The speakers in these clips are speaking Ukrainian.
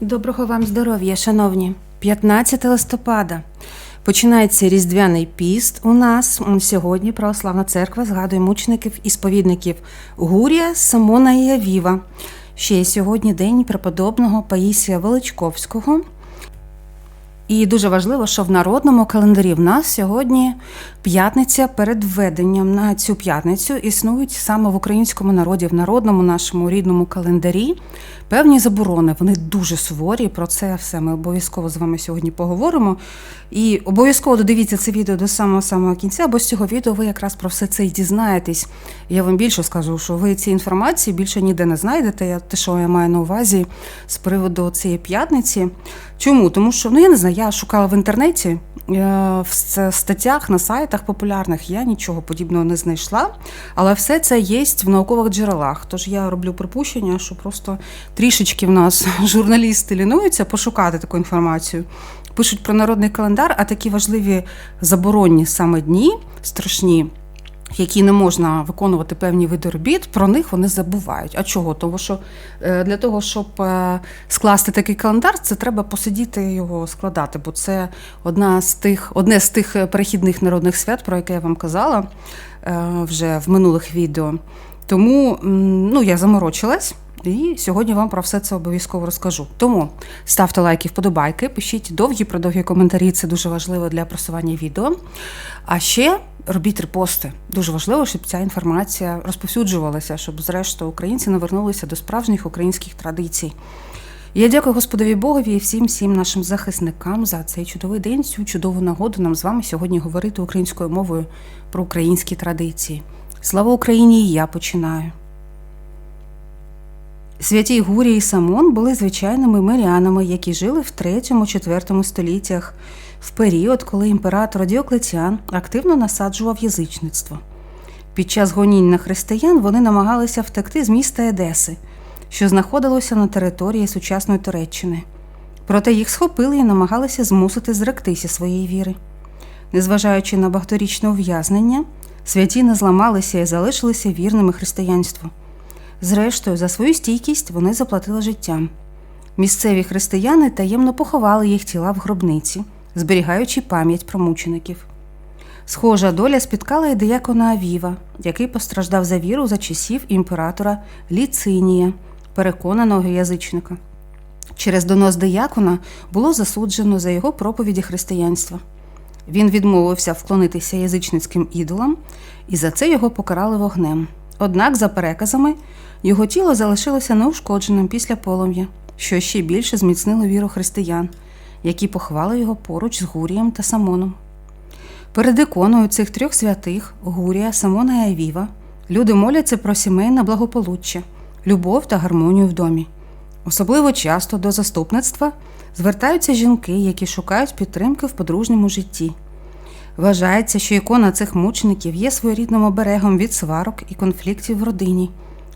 Доброго вам здоров'я, шановні. 15 листопада. Починається Різдвяний піст у нас. Сьогодні Православна церква згадує мучеників і сповідників Гурія, Самона і Авіва. Ще й сьогодні день преподобного Паїсія Величковського. І дуже важливо, що в народному календарі в нас сьогодні п'ятниця перед введенням. На цю п'ятницю існують саме в українському народі, в народному нашому рідному календарі певні заборони. Вони дуже суворі. Про це все ми обов'язково з вами сьогодні поговоримо. І обов'язково додивіться це відео до самого самого кінця, бо з цього відео ви якраз про все це і дізнаєтесь. Я вам більше скажу, що ви ці інформації більше ніде не знайдете. Те, що я маю на увазі з приводу цієї п'ятниці. Чому? Тому що ну я не знаю, я шукала в інтернеті в статтях на сайтах популярних. Я нічого подібного не знайшла, але все це є в наукових джерелах. Тож я роблю припущення, що просто трішечки в нас журналісти лінуються пошукати таку інформацію. Пишуть про народний календар, а такі важливі заборонні саме дні страшні які не можна виконувати певні види робіт, про них вони забувають. А чого? Тому що е, для того, щоб е, скласти такий календар, це треба посидіти його складати, бо це одна з тих, одне з тих е, перехідних народних свят, про яке я вам казала вже в минулих відео. Тому ну, я заморочилась. І сьогодні вам про все це обов'язково розкажу. Тому ставте лайки, вподобайки, пишіть довгі продовгі коментарі. Це дуже важливо для просування відео. А ще робіть репости. Дуже важливо, щоб ця інформація розповсюджувалася, щоб зрештою українці навернулися до справжніх українських традицій. Я дякую Господові Богові і всім всім нашим захисникам за цей чудовий день, цю чудову нагоду нам з вами сьогодні говорити українською мовою про українські традиції. Слава Україні! Я починаю. Святі Гурій і Самон були звичайними мирянами, які жили в 3-4 століттях, в період, коли імператор Діоклетіан активно насаджував язичництво. Під час гонінь на християн вони намагалися втекти з міста Едеси, що знаходилося на території сучасної Туреччини. Проте їх схопили і намагалися змусити зректися своєї віри. Незважаючи на багаторічне ув'язнення, святі не зламалися і залишилися вірними християнству. Зрештою, за свою стійкість вони заплатили життям. Місцеві християни таємно поховали їх тіла в гробниці, зберігаючи пам'ять про мучеників. Схожа доля спіткала і диякона Авіва, який постраждав за віру за часів імператора Ліцинія, переконаного язичника. Через донос диякона було засуджено за його проповіді християнства. Він відмовився вклонитися язичницьким ідолам, і за це його покарали вогнем. Однак, за переказами, його тіло залишилося неушкодженим після полум'я, що ще більше зміцнило віру християн, які похвали його поруч з Гурієм та Самоном. Перед іконою цих трьох святих Гурія, Самона і Авіва люди моляться про сімейне благополуччя, любов та гармонію в домі. Особливо часто до заступництва звертаються жінки, які шукають підтримки в подружньому житті. Вважається, що ікона цих мучеників є своєрідним оберегом від сварок і конфліктів в родині,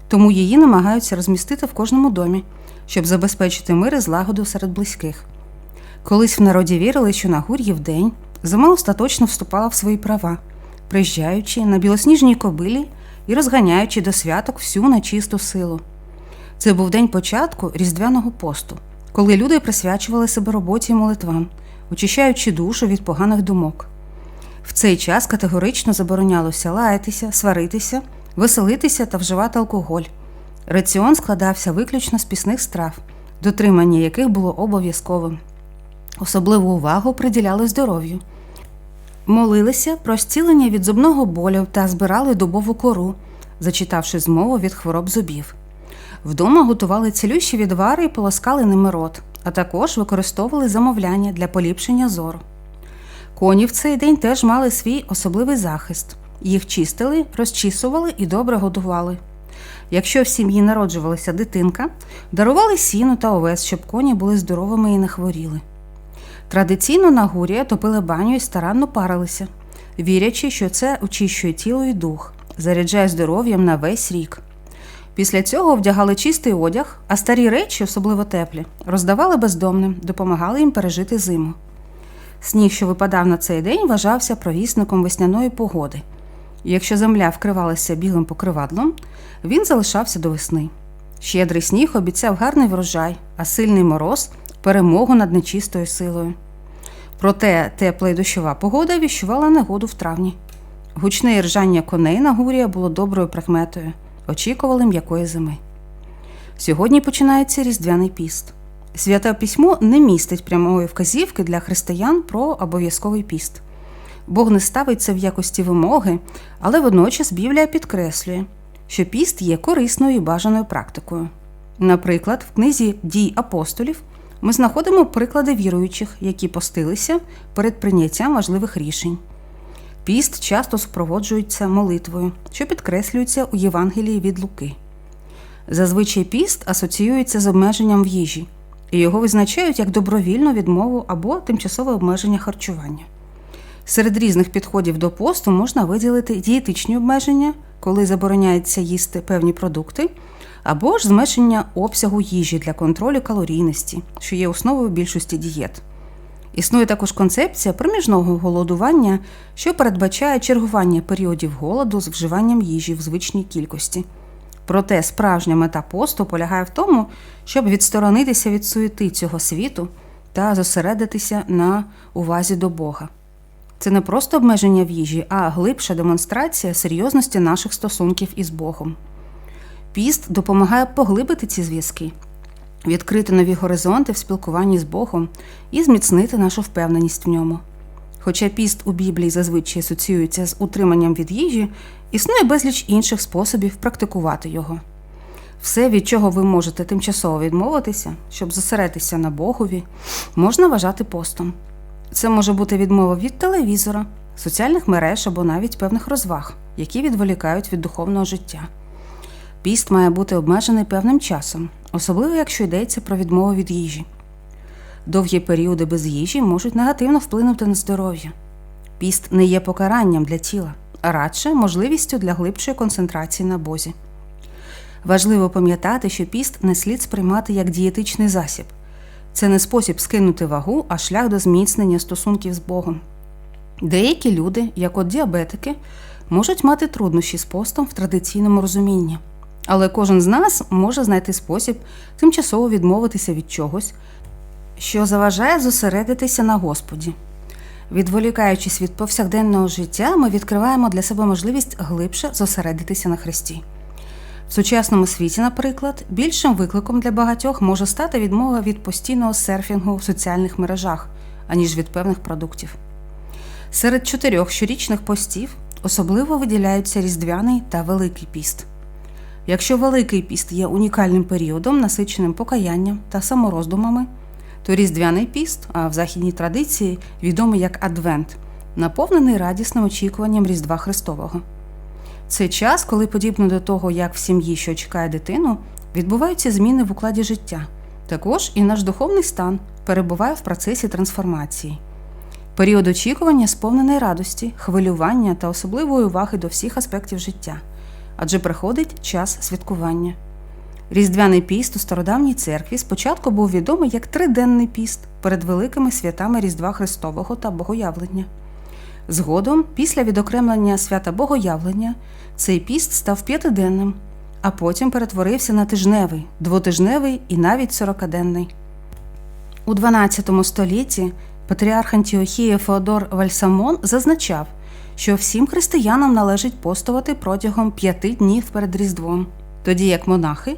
тому її намагаються розмістити в кожному домі, щоб забезпечити мир і злагоду серед близьких. Колись в народі вірили, що на Гур'їв день зима остаточно вступала в свої права, приїжджаючи на білосніжній кобилі і розганяючи до святок всю нечисту силу. Це був день початку різдвяного посту, коли люди присвячували себе роботі і молитвам, очищаючи душу від поганих думок. В цей час категорично заборонялося лаятися, сваритися, веселитися та вживати алкоголь. Раціон складався виключно з пісних страв, дотримання яких було обов'язковим. Особливу увагу приділяли здоров'ю. Молилися про зцілення від зубного болю та збирали дубову кору, зачитавши змову від хвороб зубів. Вдома готували цілющі відвари і полоскали ними рот, а також використовували замовляння для поліпшення зору. Коні в цей день теж мали свій особливий захист. Їх чистили, розчісували і добре годували. Якщо в сім'ї народжувалася дитинка, дарували сіно та овес, щоб коні були здоровими і не хворіли. Традиційно на гурія топили баню і старанно парилися, вірячи, що це очищує тіло і дух, заряджає здоров'ям на весь рік. Після цього вдягали чистий одяг, а старі речі, особливо теплі, роздавали бездомним, допомагали їм пережити зиму. Сніг, що випадав на цей день, вважався провісником весняної погоди. Якщо земля вкривалася білим покривадлом, він залишався до весни. Щедрий сніг обіцяв гарний врожай, а сильний мороз перемогу над нечистою силою. Проте тепла й дощова погода віщувала негоду в травні. Гучне ржання коней на гурія було доброю прикметою, очікували м'якої зими. Сьогодні починається Різдвяний піст. Святе письмо не містить прямої вказівки для християн про обов'язковий піст. Бог не ставить це в якості вимоги, але водночас Біблія підкреслює, що піст є корисною і бажаною практикою. Наприклад, в книзі дій апостолів ми знаходимо приклади віруючих, які постилися перед прийняттям важливих рішень. Піст часто супроводжується молитвою, що підкреслюється у Євангелії від Луки. Зазвичай піст асоціюється з обмеженням в їжі, і його визначають як добровільну відмову або тимчасове обмеження харчування. Серед різних підходів до посту можна виділити дієтичні обмеження, коли забороняється їсти певні продукти, або ж зменшення обсягу їжі для контролю калорійності, що є основою більшості дієт. Існує також концепція проміжного голодування, що передбачає чергування періодів голоду з вживанням їжі в звичній кількості. Проте справжня мета посту полягає в тому, щоб відсторонитися від суєти цього світу та зосередитися на увазі до Бога. Це не просто обмеження в їжі, а глибша демонстрація серйозності наших стосунків із Богом. Піст допомагає поглибити ці зв'язки, відкрити нові горизонти в спілкуванні з Богом і зміцнити нашу впевненість в ньому. Хоча піст у Біблії зазвичай асоціюється з утриманням від їжі, існує безліч інших способів практикувати його. Все, від чого ви можете тимчасово відмовитися, щоб зосередитися на Богові, можна вважати постом. Це може бути відмова від телевізора, соціальних мереж або навіть певних розваг, які відволікають від духовного життя. Піст має бути обмежений певним часом, особливо якщо йдеться про відмову від їжі. Довгі періоди без їжі можуть негативно вплинути на здоров'я. Піст не є покаранням для тіла, а радше можливістю для глибшої концентрації на Бозі. Важливо пам'ятати, що піст не слід сприймати як дієтичний засіб. Це не спосіб скинути вагу, а шлях до зміцнення стосунків з Богом. Деякі люди, як от діабетики, можуть мати труднощі з постом в традиційному розумінні. Але кожен з нас може знайти спосіб тимчасово відмовитися від чогось, що заважає зосередитися на Господі. Відволікаючись від повсякденного життя, ми відкриваємо для себе можливість глибше зосередитися на Христі. В сучасному світі, наприклад, більшим викликом для багатьох може стати відмова від постійного серфінгу в соціальних мережах, аніж від певних продуктів. Серед чотирьох щорічних постів особливо виділяються Різдвяний та Великий піст. Якщо Великий піст є унікальним періодом, насиченим покаянням та самороздумами, то Різдвяний піст, а в західній традиції відомий як Адвент, наповнений радісним очікуванням Різдва Христового. Це час, коли, подібно до того, як в сім'ї, що чекає дитину, відбуваються зміни в укладі життя. Також і наш духовний стан перебуває в процесі трансформації. Період очікування сповнений радості, хвилювання та особливої уваги до всіх аспектів життя, адже приходить час святкування. Різдвяний піст у стародавній церкві спочатку був відомий як триденний піст перед великими святами Різдва Христового та Богоявлення. Згодом, після відокремлення свята Богоявлення, цей піст став п'ятиденним, а потім перетворився на тижневий, двотижневий і навіть сорокаденний. У XII столітті патріарх Антіохії Феодор Вальсамон зазначав, що всім християнам належить постувати протягом п'яти днів перед Різдвом, тоді як монахи,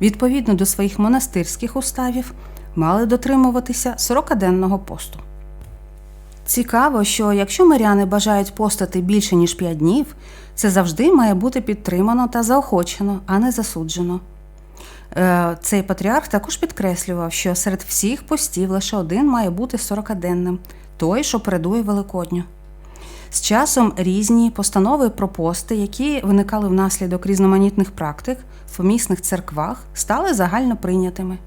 відповідно до своїх монастирських уставів, мали дотримуватися сорокаденного посту. Цікаво, що якщо миряни бажають постати більше ніж 5 днів, це завжди має бути підтримано та заохочено, а не засуджено. Е, Цей патріарх також підкреслював, що серед всіх постів лише один має бути 40-денним той, що передує Великодню. З часом різні постанови про пости, які виникали внаслідок різноманітних практик в помісних церквах, стали загально прийнятими.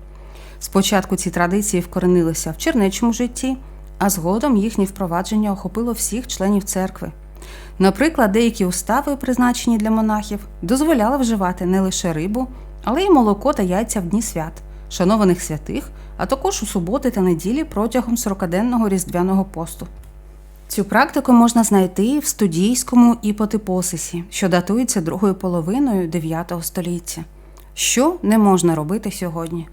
Спочатку ці традиції вкоренилися в чернечому житті а згодом їхнє впровадження охопило всіх членів церкви. Наприклад, деякі устави, призначені для монахів, дозволяли вживати не лише рибу, але й молоко та яйця в дні свят, шанованих святих, а також у суботи та неділі протягом 40-денного різдвяного посту. Цю практику можна знайти в студійському іпотипосисі, що датується другою половиною IX століття. Що не можна робити сьогодні?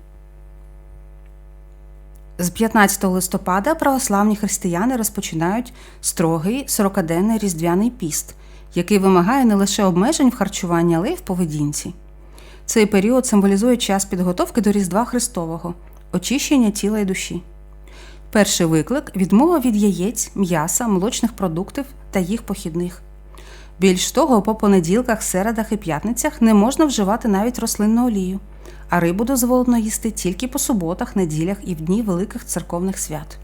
З 15 листопада православні християни розпочинають строгий 40-денний різдвяний піст, який вимагає не лише обмежень в харчуванні, але й в поведінці. Цей період символізує час підготовки до Різдва Христового, очищення тіла і душі. Перший виклик відмова від яєць, м'яса, молочних продуктів та їх похідних. Більш того, по понеділках, середах і п'ятницях не можна вживати навіть рослинну олію, а рибу дозволено їсти тільки по суботах, неділях і в дні великих церковних свят.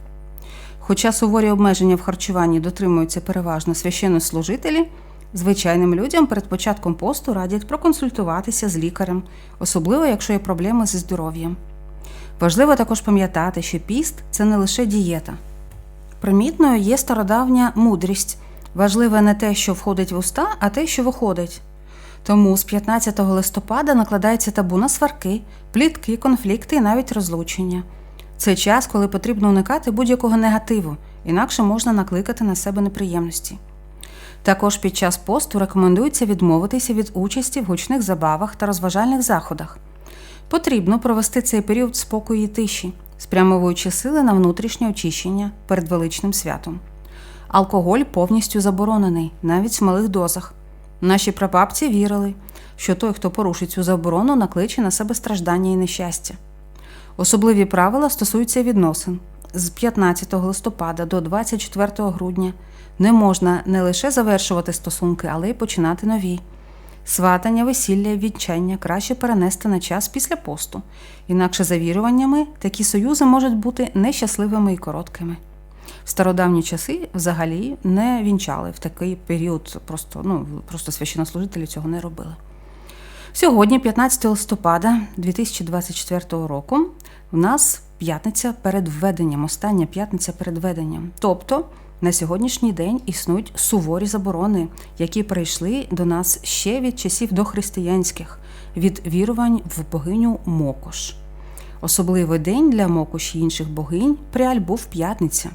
Хоча суворі обмеження в харчуванні дотримуються переважно священнослужителі, звичайним людям перед початком посту радять проконсультуватися з лікарем, особливо якщо є проблеми зі здоров'ям. Важливо також пам'ятати, що піст це не лише дієта. Примітною є стародавня мудрість. Важливе не те, що входить в уста, а те, що виходить. Тому з 15 листопада накладається табу на сварки, плітки, конфлікти і навіть розлучення. Це час, коли потрібно уникати будь-якого негативу, інакше можна накликати на себе неприємності. Також під час посту рекомендується відмовитися від участі в гучних забавах та розважальних заходах. Потрібно провести цей період спокою і тиші, спрямовуючи сили на внутрішнє очищення перед величним святом. Алкоголь повністю заборонений, навіть в малих дозах. Наші прабабці вірили, що той, хто порушить цю заборону, накличе на себе страждання і нещастя. Особливі правила стосуються відносин. З 15 листопада до 24 грудня не можна не лише завершувати стосунки, але й починати нові. Сватання, весілля, відчання краще перенести на час після посту, інакше за віруваннями такі союзи можуть бути нещасливими і короткими. В стародавні часи взагалі не вінчали в такий період, просто, ну, просто священнослужителі цього не робили. Сьогодні, 15 листопада 2024 року, в нас п'ятниця перед введенням, остання п'ятниця перед введенням. Тобто на сьогоднішній день існують суворі заборони, які прийшли до нас ще від часів дохристиянських, від вірувань в богиню Мокош. Особливий день для Мокош і інших богинь Пріаль був п'ятниця.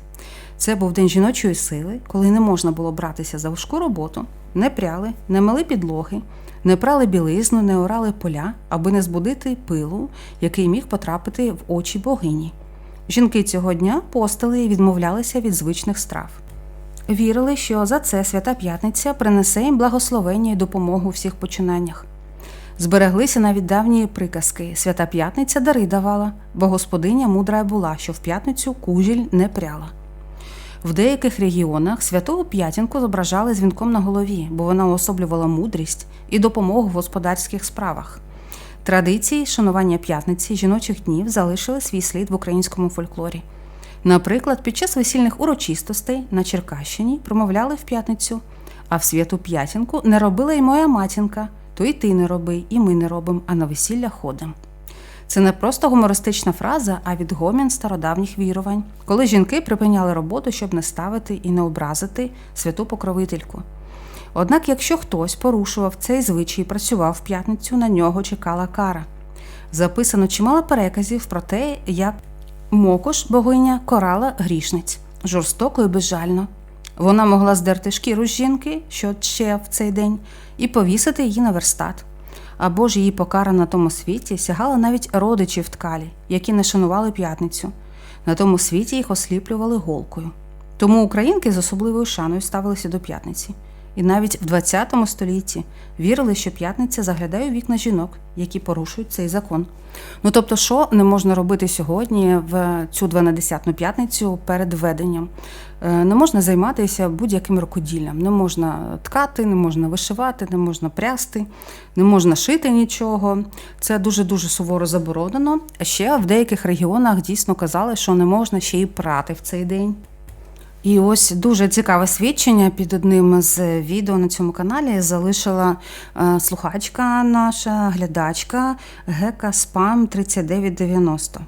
Це був день жіночої сили, коли не можна було братися за важку роботу, не пряли, не мили підлоги, не прали білизну, не орали поля, аби не збудити пилу, який міг потрапити в очі богині. Жінки цього дня постили і відмовлялися від звичних страв. Вірили, що за це свята п'ятниця принесе їм благословення і допомогу у всіх починаннях. Збереглися навіть давні приказки Свята п'ятниця дари давала, бо господиня мудра була, що в п'ятницю кужіль не пряла. В деяких регіонах святого п'ятінку зображали з вінком на голові, бо вона уособлювала мудрість і допомогу в господарських справах. Традиції шанування п'ятниці жіночих днів залишили свій слід в українському фольклорі. Наприклад, під час весільних урочистостей на Черкащині промовляли в п'ятницю, а в святу п'ятінку не робила й моя матінка, то і ти не роби, і ми не робимо, а на весілля ходим. Це не просто гумористична фраза, а відгомін стародавніх вірувань, коли жінки припиняли роботу, щоб не ставити і не образити святу покровительку. Однак, якщо хтось порушував цей звичай і працював в п'ятницю, на нього чекала кара. Записано чимало переказів про те, як Мокош, богиня, корала грішниць жорстоко і безжально. Вона могла здерти шкіру з жінки, що ще в цей день, і повісити її на верстат. Або ж її покара на тому світі сягала навіть родичів ткалі, які не шанували п'ятницю. На тому світі їх осліплювали голкою. Тому українки з особливою шаною ставилися до п'ятниці. І навіть в 20 столітті вірили, що п'ятниця заглядає у вікна жінок, які порушують цей закон. Ну тобто, що не можна робити сьогодні в цю 12-ту п'ятницю перед введенням? Е, Не можна займатися будь-яким рукоділлям. Не можна ткати, не можна вишивати, не можна прясти, не можна шити нічого. Це дуже дуже суворо заборонено. А ще в деяких регіонах дійсно казали, що не можна ще й прати в цей день. І ось дуже цікаве свідчення під одним з відео на цьому каналі залишила е, слухачка наша, глядачка Гека Спам 3990.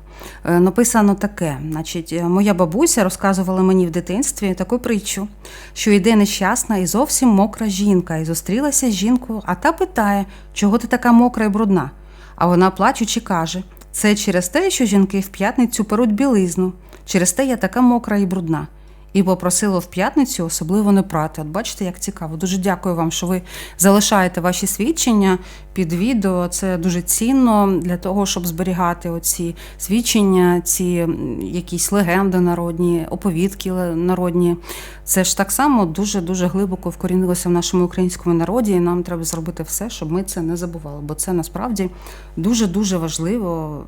Е, Написано таке: значить, е, моя бабуся розказувала мені в дитинстві таку притчу, що йде нещасна і зовсім мокра жінка, і зустрілася з жінкою, а та питає, чого ти така мокра і брудна. А вона плачучи каже: це через те, що жінки в п'ятницю перуть білизну, через те я така мокра і брудна. І попросило в п'ятницю особливо не прати. От бачите, як цікаво. Дуже дякую вам, що ви залишаєте ваші свідчення під відео. Це дуже цінно для того, щоб зберігати оці свідчення, ці якісь легенди народні, оповідки народні. Це ж так само дуже дуже глибоко вкорінилося в нашому українському народі, і нам треба зробити все, щоб ми це не забували, бо це насправді дуже дуже важливо.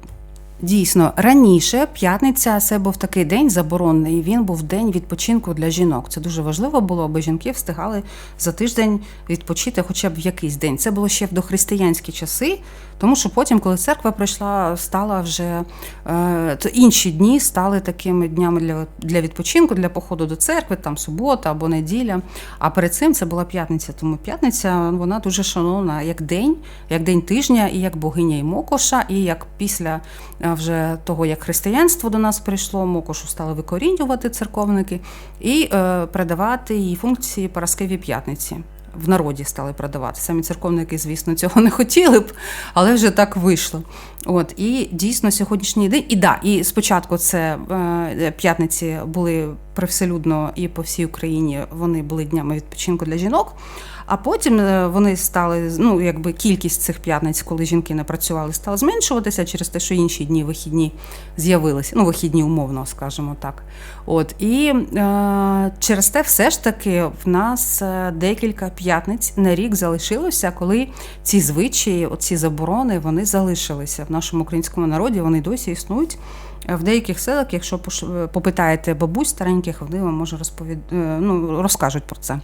Дійсно, раніше п'ятниця це був такий день заборонений. Він був день відпочинку для жінок. Це дуже важливо було, аби жінки встигали за тиждень відпочити хоча б в якийсь день. Це було ще в дохристиянські часи, тому що потім, коли церква прийшла, стала вже е, то інші дні стали такими днями для, для відпочинку, для походу до церкви, там субота або неділя. А перед цим це була п'ятниця. Тому п'ятниця вона дуже шановна як день, як день тижня, і як богиня і Мокоша, і як після е, вже того, як християнство до нас прийшло, Мокошу стали викорінювати церковники і е, передавати її функції Параскеві п'ятниці. В народі стали продавати. Самі церковники, звісно, цього не хотіли б, але вже так вийшло. От і дійсно сьогоднішній день. І да, і спочатку це е, п'ятниці були привселюдно і по всій Україні. Вони були днями відпочинку для жінок. А потім е, вони стали, ну якби кількість цих п'ятниць, коли жінки не працювали, стала зменшуватися через те, що інші дні вихідні з'явилися. Ну, вихідні умовно, скажімо так. От і е, через те, все ж таки, в нас е, декілька п'ятниць на рік залишилося, коли ці звичаї, оці заборони, вони залишилися в нашому українському народі. Вони досі існують. В деяких селах, якщо попитаєте бабусь стареньких, вони вам може розповід... е, ну, розкажуть про це.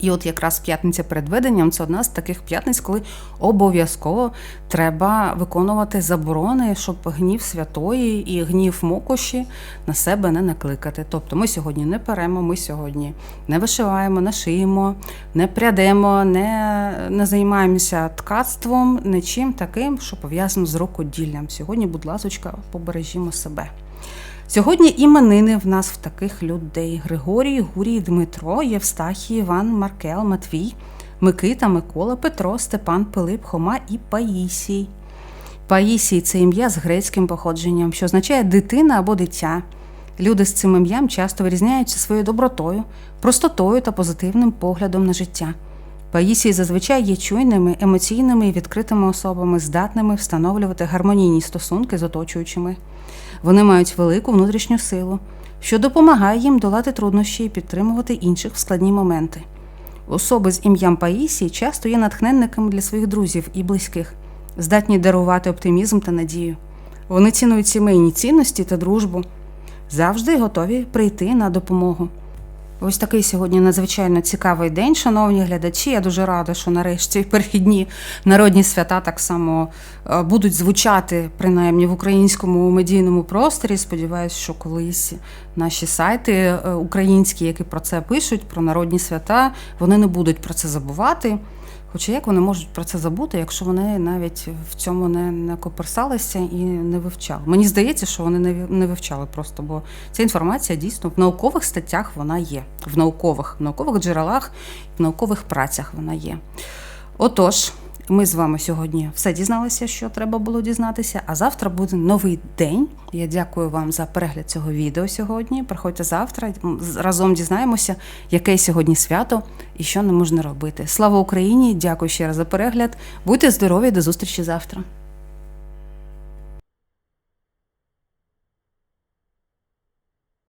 І от якраз п'ятниця перед веденням це одна з таких п'ятниць, коли обов'язково треба виконувати заборони, щоб гнів святої і гнів мокоші на себе не накликати. Тобто ми сьогодні не перемо, ми сьогодні не вишиваємо, не шиємо, не прядемо, не, не займаємося ткацтвом, нічим таким, що пов'язано з рукоділлям. Сьогодні, будь ласочка, побережімо себе. Сьогодні іменини в нас в таких людей: Григорій, Гурій, Дмитро, Євстахій, Іван, Маркел, Матвій, Микита, Микола, Петро, Степан, Пилип, Хома і Паїсій. Паїсій це ім'я з грецьким походженням, що означає дитина або дитя. Люди з цим ім'ям часто вирізняються своєю добротою, простотою та позитивним поглядом на життя. Паїсії зазвичай є чуйними, емоційними і відкритими особами, здатними встановлювати гармонійні стосунки з оточуючими. Вони мають велику внутрішню силу, що допомагає їм долати труднощі і підтримувати інших в складні моменти. Особи з ім'ям Паїсі часто є натхненниками для своїх друзів і близьких, здатні дарувати оптимізм та надію. Вони цінують сімейні цінності та дружбу, завжди готові прийти на допомогу. Ось такий сьогодні надзвичайно цікавий день, шановні глядачі. Я дуже рада, що нарешті перехідні народні свята так само е, будуть звучати принаймні в українському медійному просторі. Сподіваюсь, що колись наші сайти е, українські, які про це пишуть, про народні свята, вони не будуть про це забувати. Хоча як вони можуть про це забути, якщо вони навіть в цьому не, не коперсалися і не вивчали? Мені здається, що вони не, не вивчали просто, бо ця інформація дійсно в наукових статтях вона є, в наукових, в наукових джерелах, в наукових працях вона є. Отож, ми з вами сьогодні все дізналися, що треба було дізнатися. А завтра буде новий день. Я дякую вам за перегляд цього відео сьогодні. Приходьте завтра, разом дізнаємося, яке сьогодні свято і що не можна робити. Слава Україні! Дякую ще раз за перегляд. Будьте здорові, до зустрічі завтра.